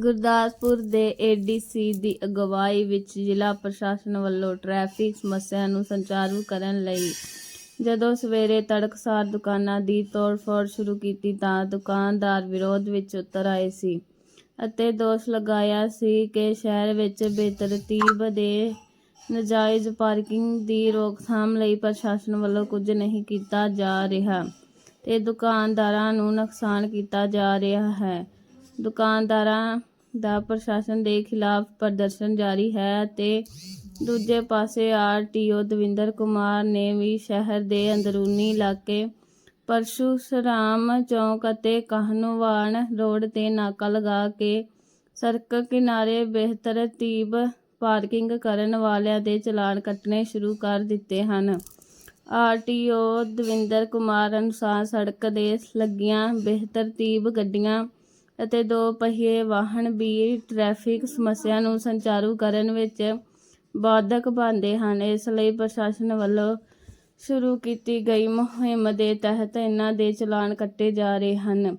ਗੁਰਦਾਸਪੁਰ ਦੇ ਏਡੀਸੀ ਦੀ ਅਗਵਾਈ ਵਿੱਚ ਜ਼ਿਲ੍ਹਾ ਪ੍ਰਸ਼ਾਸਨ ਵੱਲੋਂ ਟ੍ਰੈਫਿਕ ਸਮੱਸਿਆ ਨੂੰ ਸੰਚਾਰੂ ਕਰਨ ਲਈ ਜਦੋਂ ਸਵੇਰੇ ਤੜਕਸਾਰ ਦੁਕਾਨਾਂ ਦੀ ਤੋੜ-ਫੋੜ ਸ਼ੁਰੂ ਕੀਤੀ ਤਾਂ ਦੁਕਾਨਦਾਰ ਵਿਰੋਧ ਵਿੱਚ ਉਤਰ ਆਏ ਸੀ ਅਤੇ ਦੋਸ਼ ਲਗਾਇਆ ਸੀ ਕਿ ਸ਼ਹਿਰ ਵਿੱਚ ਬੇਤਰਤੀਬ ਦੇ ਨਾਜਾਇਜ਼ ਪਾਰਕਿੰਗ ਦੀ ਰੋਕਥਾਮ ਲਈ ਪ੍ਰਸ਼ਾਸਨ ਵੱਲੋਂ ਕੁਝ ਨਹੀਂ ਕੀਤਾ ਜਾ ਰਿਹਾ ਤੇ ਦੁਕਾਨਦਾਰਾਂ ਨੂੰ ਨੁਕਸਾਨ ਕੀਤਾ ਜਾ ਰਿਹਾ ਹੈ। ਦੁਕਾਨਦਾਰਾਂ ਦਾ ਪ੍ਰਸ਼ਾਸਨ ਦੇ ਖਿਲਾਫ ਪ੍ਰਦਰਸ਼ਨ ਜਾਰੀ ਹੈ ਤੇ ਦੂਜੇ ਪਾਸੇ ਆਰਟੀਓ ਦਵਿੰਦਰ ਕੁਮਾਰ ਨੇ ਵੀ ਸ਼ਹਿਰ ਦੇ ਅੰਦਰੂਨੀ ਇਲਾਕੇ ਪਰਸ਼ੂਰਾਮ ਚੌਂਕ ਅਤੇ ਕਾਹਨੂੰਵਾਨ ਰੋਡ ਤੇ ਨਾਕਾ ਲਗਾ ਕੇ ਸੜਕ ਕਿਨਾਰੇ ਬਿਹਤਰ ਤੀਬ ਪਾਰਕਿੰਗ ਕਰਨ ਵਾਲਿਆਂ ਦੇ ਚਲਾਨ ਕੱਟਣੇ ਸ਼ੁਰੂ ਕਰ ਦਿੱਤੇ ਹਨ। ਆਰਟੀਓ ਦਵਿੰਦਰ ਕੁਮਾਰ ਅਨੁਸਾਰ ਸੜਕ ਦੇ ਲੱਗੀਆਂ ਬਿਹਤਰ ਤੀਬ ਗੱਡੀਆਂ ਅਤੇ ਦੋ ਪਹੀਏ ਵਾਹਨ ਵੀ ਟ੍ਰੈਫਿਕ ਸਮੱਸਿਆ ਨੂੰ ਸੰਚਾਰੂ ਕਰਨ ਵਿੱਚ ਬਾਧਕ ਬਣਦੇ ਹਨ। ਇਸ ਲਈ ਪ੍ਰਸ਼ਾਸਨ ਵੱਲੋਂ ਸ਼ੁਰੂ ਕੀਤੀ ਗਈ ਮੁਹਿੰਮ ਦੇ ਤਹਿਤ ਇਹਨਾਂ ਦੇ ਚਲਾਨ ਕੱਟੇ ਜਾ ਰਹੇ ਹਨ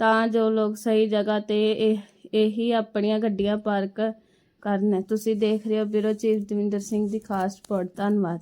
ਤਾਂ ਜੋ ਲੋਕ ਸਹੀ ਜਗ੍ਹਾ ਤੇ ਇਹ, ਇਹੀ ਆਪਣੀਆਂ ਗੱਡੀਆਂ ਪਾਰਕ ਕਰਨ। ਤੁਸੀਂ ਦੇਖ ਰਹੇ ਹੋ ਬਿਊਰੋ ਚੀਫ ਦਵਿੰਦਰ ਸਿੰਘ ਦੀ ਖਾਸ ਰਿਪੋਰਟ। ਧੰਨਵਾਦ।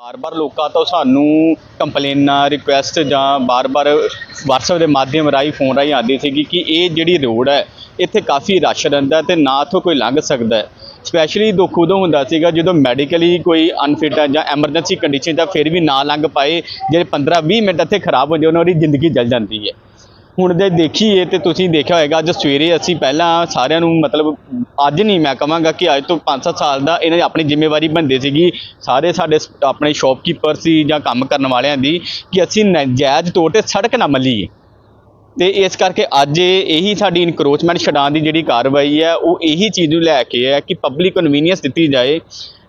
ਬਾਰ-ਬਾਰ ਲੋਕਾਂ ਤੋਂ ਸਾਨੂੰ ਕੰਪਲੇਨਾਂ ਰਿਕੁਐਸਟ ਜਾਂ ਬਾਰ-ਬਾਰ WhatsApp ਦੇ ਮਾਧਿਅਮ ਰਾਹੀਂ ਫੋਨ ਰਾਹੀਂ ਆਉਂਦੀ ਸੀਗੀ ਕਿ ਇਹ ਜਿਹੜੀ ਰੋਡ ਹੈ, ਇੱਥੇ ਕਾਫੀ ਰਸ਼ ਰਹਿੰਦਾ ਤੇ ਨਾ ਇੱਥੋਂ ਕੋਈ ਲੰਘ ਸਕਦਾ ਹੈ। ਸਪੈਸ਼ਲੀ ਦੁੱਖ ਉਦੋਂ ਹੁੰਦਾ ਸੀਗਾ, ਜਦੋਂ ਮੈਡੀਕਲੀ ਕੋਈ ਅਨਫਿਟ ਹੈ ਜਾਂ ਐਮਰਜੈਂਸੀ ਕੰਡੀਸ਼ਨ ਤਾਂ ਫਿਰ ਵੀ ਨਾ ਲੰਘ ਪਾਏ ਜਿਹੜੇ 15-20 ਮਿੰਟ ਇੱਥੇ ਖਰਾਬ ਹੋ ਜਾਏ ਉਹਨਾਂ ਦੀ ਜ਼ਿੰਦਗੀ ਜਲ ਜਾਂਦੀ ਹੈ। ਹੁਣ ਜੇ ਦੇਖੀਏ ਤੇ ਤੁਸੀਂ ਦੇਖਿਆ ਹੋਏਗਾ, ਅੱਜ ਸਵੇਰੇ ਅਸੀਂ ਪਹਿਲਾਂ ਸਾਰਿਆਂ ਨੂੰ ਮਤਲਬ ਅੱਜ ਨਹੀਂ ਮੈਂ ਕਹਾਂਗਾ ਕਿ ਅੱਜ ਤੋਂ 5-7 ਸਾਲ ਦਾ ਇਹਨਾਂ ਦੀ ਆਪਣੀ ਜ਼ਿੰਮੇਵਾਰੀ ਬਣਦੀ ਸੀਗੀ, ਸਾਰੇ ਸਾਡੇ ਸ- ਆਪਣੇ ਸ਼ਾਪਕੀਪਰ ਸੀ ਜਾਂ ਕੰਮ ਕਰਨ ਵਾਲਿਆਂ ਦੀ ਕਿ ਅਸੀਂ ਨਜਾਇਜ਼ ਤੌਰ ਤੇ ਸੜਕ ਨਾ ਮੱਲੀਏ। ਤੇ ਇਸ ਕਰਕੇ ਅੱਜ ਇਹੀ ਸਾਡੀ ਇਨਕਰੋਚਮੈਂਟ ਛਡਾਉਣ ਦੀ ਜਿਹੜੀ ਕਾਰਵਾਈ ਹੈ, ਉਹ ਇਹੀ ਚੀਜ਼ ਨੂੰ ਲੈ ਕੇ ਹੈ ਕਿ ਪਬਲਿਕ ਕਨਵੀਨੀਅੰਸ ਦਿੱਤੀ ਜਾਏ।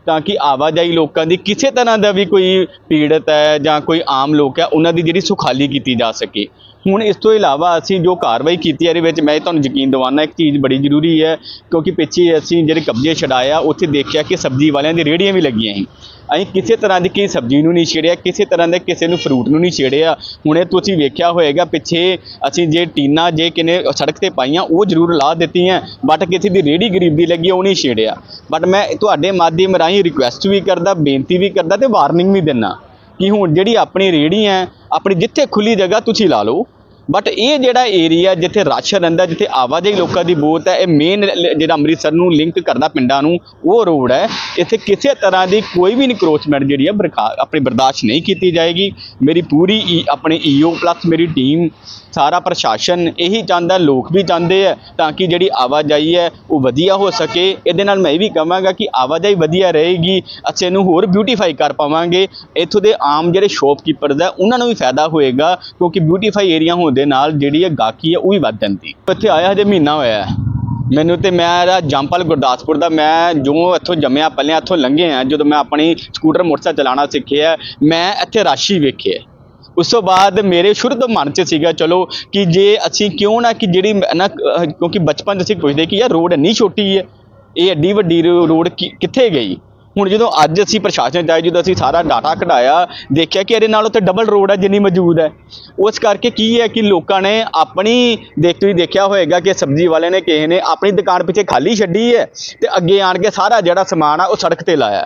ਤਾਂ ਕਿ ਆਵਾਜਾਈ ਲੋਕਾਂ ਦੀ ਕਿਸੇ ਤਰ੍ਹਾਂ ਦਾ ਵੀ ਕੋਈ ਪੀੜਤ ਹੈ ਜਾਂ ਕੋਈ ਆਮ ਲੋਕ ਹੈ, ਉਹਨਾਂ ਦੀ ਜਿਹੜੀ ਸੁਖਾਲੀ ਕੀਤੀ ਜਾ ਸਕੇ। ਹੁਣ ਇਸ ਤੋਂ ਇਲਾਵਾ ਅਸੀਂ ਜੋ ਕਾਰਵਾਈ ਕੀਤੀ ਹੈ, ਇਹਦੇ ਵਿੱਚ ਮੈਂ ਤੁਹਾਨੂੰ ਯਕੀਨ ਦਿਵਾਉਣਾ ਇੱਕ ਚੀਜ਼ ਬੜੀ ਜ਼ਰੂਰੀ ਹੈ, ਕਿਉਂਕਿ ਪਿੱਛੇ ਅਸੀਂ ਜਿਹੜੇ ਕਬਜ਼ੇ ਛਡਾਇਆ ਉੱਥੇ ਦੇਖਿਆ ਕਿ ਸਬਜ਼ੀ ਵਾਲਿਆਂ ਦੀ ਰੇਹੜੀਆਂ ਵੀ ਲੱਗੀਆਂ ਸੀ। ਅਸੀਂ ਕਿਸੇ ਤਰ੍ਹਾਂ ਦੀ ਕੀ ਸਬਜ਼ੀ ਨੂੰ ਨਹੀਂ ਛੇੜਿਆ, ਕਿਸੇ ਤਰ੍ਹਾਂ ਦੇ ਕਿਸੇ ਨੂੰ ਫਰੂਟ ਨੂੰ ਨਹੀਂ ਛੇੜਿਆ। ਹੁਣੇ ਤੁਸੀਂ ਵੇਖਿਆ ਹੋਏਗਾ, ਪਿੱਛੇ ਅਸੀਂ ਜੇ ਟੀਨਾ, ਜੇ ਕਿਨੇ ਸੜਕ ਤੇ ਪਾਈਆਂ, ਉਹ ਜ਼ਰੂਰ ਲਾ ਦਿੱਤੀਆਂ ਬਟ ਕਿਸੇ ਦੀ ਰੇਹੜੀ ਗਰੀਬ ਦੀ ਲੱਗੀ, ਉਹ ਨਹੀਂ ਛੇੜਿਆ। ਬਟ ਮੈਂ ਤੁਹਾਡੇ ਮਾਧਿਅਮ ਰਾਹੀਂ ਰਿਕੁਐਸਟ ਵੀ ਕਰਦਾ, ਬੇਨਤੀ ਵੀ ਕਰਦਾ ਤੇ ਵਾਰਨਿੰਗ ਵੀ ਦਿੰਦਾ ਕਿ ਹੁਣ ਜਿਹੜੀ ਆਪਣੀ ਰੇਹੜੀ ਹੈ, ਆਪਣੀ ਜਿੱਥੇ ਖੁੱਲੀ ਜਗ੍ਹਾ ਤੁਸੀਂ ਲਾ ਲਓ। ਬਟ ਇਹ ਜਿਹੜਾ ਏਰੀਆ ਜਿੱਥੇ ਰਸ਼ ਰਹਿੰਦਾ, ਜਿੱਥੇ ਆਵਾਜਾਈ ਲੋਕਾਂ ਦੀ ਬਹੁਤ ਹੈ, ਇਹ ਮੇਨ ਜਿਹੜਾ ਅੰਮ੍ਰਿਤਸਰ ਨੂੰ ਲਿੰਕ ਕਰਦਾ ਪਿੰਡਾਂ ਨੂੰ, ਉਹ ਰੋਡ ਹੈ। ਇੱਥੇ ਕਿਸੇ ਤਰ੍ਹਾਂ ਦੀ ਕੋਈ ਵੀ ਇਨਕਰੋਚਮੈਂਟ ਜਿਹੜੀ ਹੈ, ਬਰਖਾ, ਆਪਣੀ ਬਰਦਾਸ਼ਤ ਨਹੀਂ ਕੀਤੀ ਜਾਏਗੀ। ਮੇਰੀ ਪੂਰੀ ਈ- ਆਪਣੀ ਈਓ ਪਲੱਸ ਮੇਰੀ ਟੀਮ ਸਾਰਾ ਪ੍ਰਸ਼ਾਸਨ ਇਹੀ ਚਾਹੁੰਦਾ, ਲੋਕ ਵੀ ਚਾਹੁੰਦੇ ਆ ਤਾਂ ਕਿ ਜਿਹੜੀ ਆਵਾਜਾਈ ਹੈ ਉਹ ਵਧੀਆ ਹੋ ਸਕੇ। ਇਹਦੇ ਨਾਲ ਮੈਂ ਇਹ ਵੀ ਕਹਾਂਗਾ ਕਿ ਆਵਾਜਾਈ ਵਧੀਆ ਰਹੇਗੀ, ਅਸੀਂ ਇਹਨੂੰ ਹੋਰ ਬਿਊਟੀਫਾਈ ਕਰ ਪਾਵਾਂਗੇ। ਇੱਥੋਂ ਦੇ ਆਮ ਜਿਹੜੇ ਸ਼ੌਪਕੀਪਰ ਦਾ, ਉਹਨਾਂ ਨੂੰ ਵੀ ਫਾਇਦਾ ਹੋਏਗਾ, ਕਿਉਂਕਿ ਬਿਊਟੀਫਾਈ ਏਰੀਆ ਹੋਣ ਦੇ ਨਾਲ ਜਿਹੜੀ ਹੈ ਗਾਹਕੀ ਹੈ ਉਹ ਵੀ ਵੱਧ ਜਾਂਦੀ। ਇੱਥੇ ਆਇਆ ਹਜੇ ਮਹੀਨਾ ਹੋਇਆ ਹੈ। ਮੈਨੂੰ ਤੇ ਮੈਂ ਇਹਦਾ ਜੰਪਲ ਗੁਰਦਾਸਪੁਰ ਦਾ, ਮੈਂ ਜੋ ਇੱਥੋਂ ਜੰਮਿਆ ਪਲਿਆ ਇੱਥੋਂ ਲੰਘੇ ਆ ਜਦੋਂ ਮੈਂ ਆਪਣੀ ਸਕੂਟਰ ਮੋਟਰਸਾਈਕਲ ਚਲਾਉਣਾ ਸਿੱਖਿਆ, ਮੈਂ ਇੱਥੇ ਰਾਸ਼ੀ ਵੇਖਿਆ। ਉਸ ਤੋਂ ਬਾਅਦ ਮੇਰੇ ਸ਼ੁਰੂ ਤੋਂ ਮਨ 'ਚ ਸੀਗਾ, ਚਲੋ ਕਿ ਜੇ ਅਸੀਂ ਕਿਉਂ ਨਾ ਕਿ ਜਿਹੜੀ ਨਾ ਕਿਉਂਕਿ ਬਚਪਨ 'ਚ ਅਸੀਂ ਪੁੱਛਦੇ ਕਿ ਯਾਰ ਰੋਡ ਇੰਨੀ ਛੋਟੀ ਹੈ ਇਹ ਐਡੀ ਵੱਡੀ ਰੋ- ਰੋਡ ਕਿ- ਕਿੱਥੇ ਗਈ? ਹੁਣ ਜਦੋਂ ਅੱਜ ਅਸੀਂ ਪ੍ਰਸ਼ਾਸਨ ਚ ਆਏ, ਜਦੋਂ ਅਸੀਂ ਸਾਰਾ ਡਾਟਾ ਕਢਾਇਆ, ਦੇਖਿਆ ਕਿ ਇਹਦੇ ਨਾਲੋਂ ਤੇ ਡਬਲ ਰੋਡ ਹੈ ਜਿੰਨੀ ਮੌਜੂਦ ਹੈ। ਉਸ ਕਰਕੇ ਕੀ ਹੈ ਕਿ ਲੋਕਾਂ ਨੇ ਆਪਣੀ ਦੇਖ, ਤੁਸੀਂ ਦੇਖਿਆ ਹੋਏਗਾ ਕਿ ਸਬਜ਼ੀ ਵਾਲੇ ਨੇ, ਕਿਸੇ ਨੇ ਆਪਣੀ ਦੁਕਾਨ ਪਿੱਛੇ ਖਾਲੀ ਛੱਡੀ ਹੈ ਤੇ ਅੱਗੇ ਆਣ ਕੇ ਸਾਰਾ ਜਿਹੜਾ ਸਮਾਨ ਆ ਉਹ ਸੜਕ ਤੇ ਲਾਇਆ।